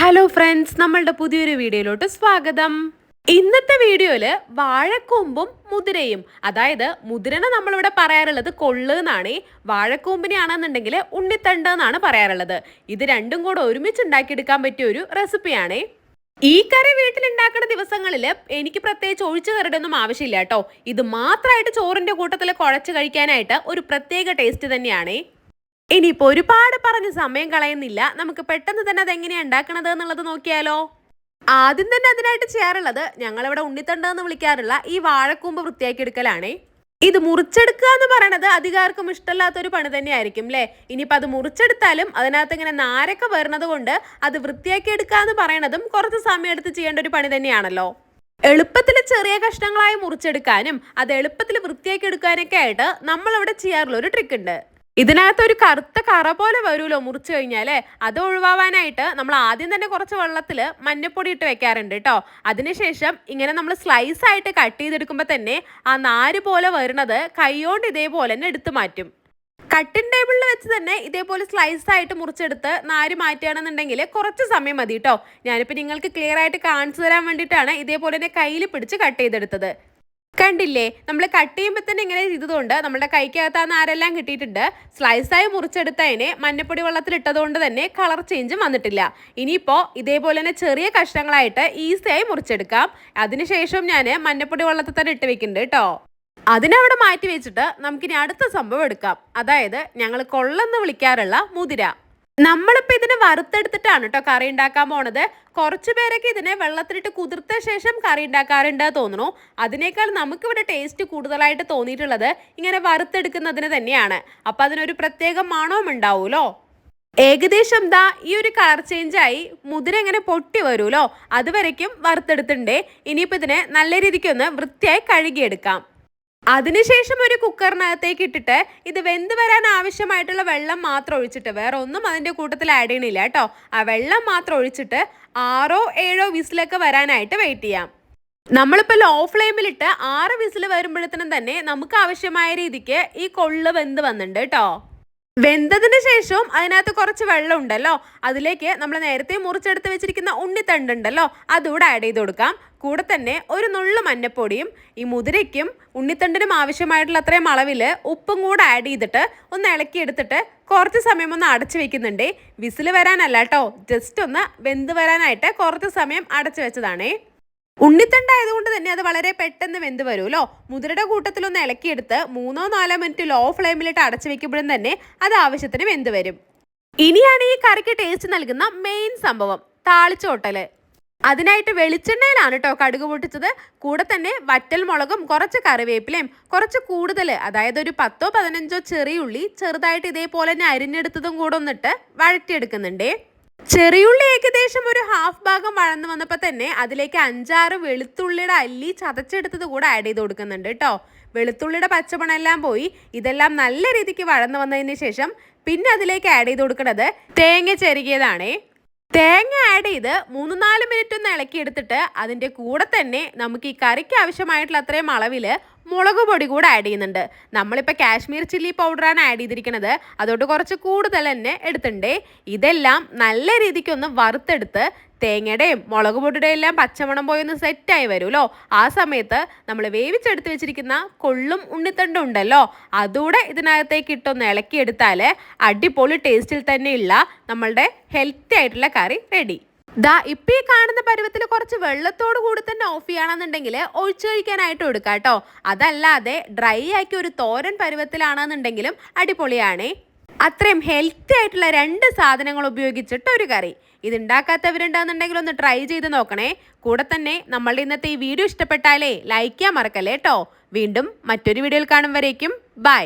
Hello friends നമ്മളുടെ പുതിയൊരു വീഡിയോയിലോട്ട് സ്വാഗതം. ഇന്നത്തെ വീഡിയോയിൽ വാഴക്കൂമ്പും മുതിരയും അതായത് മുതിരനെ നമ്മളിവിടെ പറയാറുള്ളത് കൊള്ളു എന്നാണ്. വാഴക്കൂമ്പിനെയാണെന്നുണ്ടെങ്കിൽ ഉണ്ണിത്തണ്ട് എന്നാണ് പറയാറുള്ളത്. ഇത് രണ്ടും കൂടെ ഒരുമിച്ച് ഉണ്ടാക്കിയെടുക്കാൻ പറ്റിയ ഒരു റെസിപ്പിയാണ്. ഈ കറി വീട്ടിൽ ഉണ്ടാക്കുന്ന ദിവസങ്ങളിൽ എനിക്ക് പ്രത്യേകിച്ച് ഒഴിച്ചു കറിയുടെ ഒന്നും ആവശ്യമില്ല കേട്ടോ. ഇത് മാത്രമായിട്ട് ചോറിന്റെ കൂട്ടത്തിൽ കുഴച്ച് കഴിക്കാനായിട്ട് ഒരു പ്രത്യേക ടേസ്റ്റ് തന്നെയാണ്. ഇനിയിപ്പോ ഒരുപാട് പറഞ്ഞ് സമയം കളയുന്നില്ല. നമുക്ക് പെട്ടെന്ന് തന്നെ അത് എങ്ങനെയാ ഉണ്ടാക്കണത് എന്നുള്ളത് നോക്കിയാലോ. ആദ്യം തന്നെ അതിനായിട്ട് ചെയ്യാറുള്ളത് ഞങ്ങൾ ഞങ്ങളിവിടെ ഉണ്ണിത്തണ്ട എന്ന് വിളിക്കാറുള്ള ഈ വാഴക്കൂമ്പ് വൃത്തിയാക്കി എടുക്കലാണേ ഇത് മുറിച്ചെടുക്കുക എന്ന് പറയണത് അധികാർക്കും ഇഷ്ടമല്ലാത്തൊരു പണി തന്നെയായിരിക്കും അല്ലേ ഇനിയിപ്പോൾ അത് മുറിച്ചെടുത്താലും അതിനകത്ത് ഇങ്ങനെ നാരൊക്കെ വരുന്നത് കൊണ്ട് അത് വൃത്തിയാക്കി എടുക്കുക എന്ന് പറയണതും കുറച്ച് സമയം എടുത്ത് ചെയ്യേണ്ട ഒരു പണി തന്നെയാണല്ലോ. എളുപ്പത്തിൽ ചെറിയ കഷ്ണങ്ങളായി മുറിച്ചെടുക്കാനും അത് എളുപ്പത്തിൽ വൃത്തിയാക്കി എടുക്കാനൊക്കെ ആയിട്ട് നമ്മളിവിടെ ചെയ്യാറുള്ള ഒരു ട്രിക്ക് ഉണ്ട്. ഇതിനകത്ത് ഒരു കറുത്ത കറ പോലെ വരുമല്ലോ മുറിച്ചു കഴിഞ്ഞാൽ അത് ഒഴിവാവാനായിട്ട് നമ്മൾ ആദ്യം തന്നെ കുറച്ച് വെള്ളത്തിൽ മഞ്ഞപ്പൊടി ഇട്ട് വെക്കാറുണ്ട് കേട്ടോ അതിനുശേഷം ഇങ്ങനെ നമ്മൾ സ്ലൈസ് ആയിട്ട് കട്ട് ചെയ്തെടുക്കുമ്പോൾ തന്നെ ആ നാര് പോലെ വരുന്നത് കൈകൊണ്ട് ഇതേപോലെ തന്നെ എടുത്തു മാറ്റും. കട്ടിംഗ് ടേബിളിൽ വെച്ച് തന്നെ ഇതേപോലെ സ്ലൈസ് ആയിട്ട് മുറിച്ചെടുത്ത് നാര് മാറ്റുകയാണെന്നുണ്ടെങ്കിൽ കുറച്ച് സമയം മതി കേട്ടോ ഞാനിപ്പോൾ നിങ്ങൾക്ക് ക്ലിയർ ആയിട്ട് കാണിച്ചു തരാൻ വേണ്ടിയിട്ടാണ് ഇതേപോലെ തന്നെ കയ്യിൽ പിടിച്ച് കട്ട് ചെയ്തെടുത്തത്. കണ്ടില്ലേ? നമ്മൾ കട്ട് ചെയ്യുമ്പോൾ തന്നെ ഇങ്ങനെ ചെയ്തതുകൊണ്ട് നമ്മുടെ കൈക്കകത്ത് ആ നാരെല്ലാം കിട്ടിയിട്ടുണ്ട് സ്ലൈസായി മുറിച്ചെടുത്തതിനെ മഞ്ഞപ്പൊടി വെള്ളത്തിൽ ഇട്ടതുകൊണ്ട് തന്നെ കളർ ചേഞ്ചും വന്നിട്ടില്ല. ഇനിയിപ്പോൾ ഇതേപോലെ തന്നെ ചെറിയ കഷ്ണങ്ങളായിട്ട് ഈസിയായി മുറിച്ചെടുക്കാം. അതിനുശേഷം ഞാൻ മഞ്ഞപ്പൊടി വെള്ളത്തിൽ തന്നെ ഇട്ട് വെക്കുന്നുണ്ട് കേട്ടോ. അതിനവിടെ മാറ്റി വെച്ചിട്ട് നമുക്കിനി അടുത്ത സംഭവം എടുക്കാം. അതായത് ഞങ്ങൾ കൊള്ളെന്ന് വിളിക്കാറുള്ള മുതിര. നമ്മളിപ്പോൾ ഇതിനെ വറുത്തെടുത്തിട്ടാണ് കേട്ടോ കറി ഉണ്ടാക്കാൻ പോണത്. കുറച്ച് പേരൊക്കെ ഇതിനെ വെള്ളത്തിലിട്ട് കുതിർത്ത ശേഷം കറി ഉണ്ടാക്കാറുണ്ട് തോന്നുന്നു. അതിനേക്കാൾ നമുക്കിവിടെ ടേസ്റ്റ് കൂടുതലായിട്ട് തോന്നിയിട്ടുള്ളത് ഇങ്ങനെ വറുത്തെടുക്കുന്നതിന് തന്നെയാണ്. അപ്പം അതിനൊരു പ്രത്യേക മണവും ഉണ്ടാവുമല്ലോ ഏകദേശം ദാ ഈ ഒരു കളർ ചേഞ്ച് ആയി മുതിര ഇങ്ങനെ പൊട്ടി വരുമല്ലോ. അതുവരയ്ക്കും വറുത്തെടുത്തിട്ടുണ്ടേ. ഇനിയിപ്പോൾ ഇതിനെ നല്ല രീതിക്കൊന്ന് വൃത്തിയായി കഴുകിയെടുക്കാം. അതിനുശേഷം ഒരു കുക്കറിനകത്തേക്ക് ഇട്ടിട്ട് ഇത് വെന്ത് വരാൻ ആവശ്യമായിട്ടുള്ള വെള്ളം മാത്രം ഒഴിച്ചിട്ട് വേറെ ഒന്നും അതിന്റെ കൂട്ടത്തിൽ ആഡ് ചെയ്യണില്ല കേട്ടോ. ആ വെള്ളം മാത്രം ഒഴിച്ചിട്ട് ആറോ ഏഴോ വിസിലൊക്കെ വരാനായിട്ട് വെയിറ്റ് ചെയ്യാം. നമ്മളിപ്പോൾ ലോ ഫ്ലെയിമിലിട്ട് ആറ് വിസിൽ വരുമ്പോഴത്തേനും തന്നെ നമുക്ക് ആവശ്യമായ രീതിക്ക് ഈ കൊള്ള് വെന്ത് വന്നിട്ടുണ്ട് കേട്ടോ. വെന്തതിന് ശേഷവും അതിനകത്ത് കുറച്ച് വെള്ളം ഉണ്ടല്ലോ. അതിലേക്ക് നമ്മൾ നേരത്തെ മുറിച്ചെടുത്ത് വെച്ചിരിക്കുന്ന ഉണ്ണിത്തണ്ട് ഉണ്ടല്ലോ അതുകൂടെ ആഡ് ചെയ്ത് കൊടുക്കാം. കൂടെ തന്നെ ഒരു നുള്ളു മഞ്ഞപ്പൊടിയും ഈ മുതിരയ്ക്കും ഉണ്ണിത്തണ്ടിനും ആവശ്യമായിട്ടുള്ള അത്രയും അളവിൽ ഉപ്പും കൂടെ ആഡ് ചെയ്തിട്ട് ഒന്ന് ഇളക്കിയെടുത്തിട്ട് കുറച്ച് സമയം ഒന്ന് അടച്ചു വെക്കുന്നുണ്ട്. വിസിൽ വരാനല്ല കേട്ടോ ജസ്റ്റ് ഒന്ന് വെന്ത് വരാനായിട്ട് കുറച്ച് സമയം അടച്ചു വെച്ചതാണേ. ഉണ്ണിത്തണ്ടായതുകൊണ്ട് തന്നെ അത് വളരെ പെട്ടെന്ന് വെന്ത് വരുമല്ലോ മുതിരയുടെ കൂട്ടത്തിലൊന്ന് ഇളക്കിയെടുത്ത് മൂന്നോ നാലോ മിനിറ്റ് ലോ ഫ്ലെയിമിലിട്ട് അടച്ചു വെക്കുമ്പോഴും തന്നെ അത് ആവശ്യത്തിന് വെന്ത് വരും. ഇനിയാണ് ഈ കറിക്ക് ടേസ്റ്റ് നൽകുന്ന മെയിൻ സംഭവം താളിച്ചോട്ടൽ. അതിനായിട്ട് വെളിച്ചെണ്ണയിലാണ് കേട്ടോ കടുക് പൊട്ടിച്ചത്. കൂടെ തന്നെ വറ്റൽ മുളകും കുറച്ച് കറിവേപ്പിലയും കുറച്ച് കൂടുതൽ അതായത് ഒരു പത്തോ പതിനഞ്ചോ ചെറിയുള്ളി ചെറുതായിട്ട് ഇതേപോലെ തന്നെ അരിഞ്ഞെടുത്തതും കൂടെ ഒന്നിട്ട് വഴറ്റിയെടുക്കുന്നുണ്ടേ. ചെറിയുള്ളി ഏകദേശം ഒരു ഹാഫ് ഭാഗം വഴന്നു വന്നപ്പോൾ തന്നെ അതിലേക്ക് അഞ്ചാറ് വെളുത്തുള്ളിയുടെ അല്ലി ചതച്ചെടുത്തത് കൂടെ ആഡ് ചെയ്ത് കൊടുക്കുന്നുണ്ട് കേട്ടോ വെളുത്തുള്ളിയുടെ പച്ചമണെല്ലാം പോയി ഇതെല്ലാം നല്ല രീതിക്ക് വഴന്നു വന്നതിന് ശേഷം പിന്നെ അതിലേക്ക് ആഡ് ചെയ്ത് കൊടുക്കുന്നത് തേങ്ങ ചെരുകിയതാണേ തേങ്ങ ആഡ് ചെയ്ത് മൂന്ന് നാല് മിനിറ്റ് ഒന്ന് ഇളക്കി എടുത്തിട്ട് അതിന്റെ കൂടെ തന്നെ നമുക്ക് ഈ കറിക്ക് ആവശ്യമായിട്ടുള്ള അത്രയും അളവിൽ മുളക് പൊടി കൂടെ ആഡ് ചെയ്യുന്നുണ്ട്. നമ്മളിപ്പോൾ കാശ്മീർ ചില്ലി പൗഡറാണ് ആഡ് ചെയ്തിരിക്കുന്നത് അതുകൊണ്ട് കുറച്ച് കൂടുതൽ തന്നെ എടുത്തിട്ടുണ്ട് ഇതെല്ലാം നല്ല രീതിക്കൊന്ന് വറുത്തെടുത്ത് തേങ്ങയുടെയും മുളക് പൊടിയുടെ എല്ലാം പച്ചമണം പോയി ഒന്ന് സെറ്റായി വരുമല്ലോ. ആ സമയത്ത് നമ്മൾ വേവിച്ചെടുത്ത് വെച്ചിരിക്കുന്ന കൊള്ളും ഉണ്ണിത്തണ്ടും ഉണ്ടല്ലോ. അതുകൂടെ ഇതിനകത്തേക്ക് ഇട്ടൊന്ന് ഇളക്കിയെടുത്താൽ അടിപൊളി ടേസ്റ്റിൽ തന്നെയുള്ള നമ്മളുടെ ഹെൽത്തി ആയിട്ടുള്ള കറി റെഡി ദാ ഇപ്പൊ ഈ കാണുന്ന പരുവത്തിൽ കുറച്ച് വെള്ളത്തോട് കൂടി തന്നെ ഓഫ് ചെയ്യണമെന്നുണ്ടെങ്കിൽ ഒഴിച്ചു കഴിക്കാനായിട്ട് എടുക്കാം കേട്ടോ. അതല്ലാതെ ഡ്രൈ ആക്കി ഒരു തോരൻ പരുവത്തിലാണെന്നുണ്ടെങ്കിലും അടിപൊളിയാണേ. അത്രയും ഹെൽത്തി ആയിട്ടുള്ള രണ്ട് സാധനങ്ങൾ ഉപയോഗിച്ചിട്ട് ഒരു കറി. ഇത് ഉണ്ടാക്കാത്തവരുണ്ടെന്നുണ്ടെങ്കിൽ ഒന്ന് ട്രൈ ചെയ്ത് നോക്കണേ. കൂടെ തന്നെ നമ്മളുടെ ഇന്നത്തെ ഈ വീഡിയോ ഇഷ്ടപ്പെട്ടാലേ ലൈക്ക് ചെയ്യാൻ മറക്കല്ലേ കേട്ടോ. വീണ്ടും മറ്റൊരു വീഡിയോയിൽ കാണും വരേക്കും. ബൈ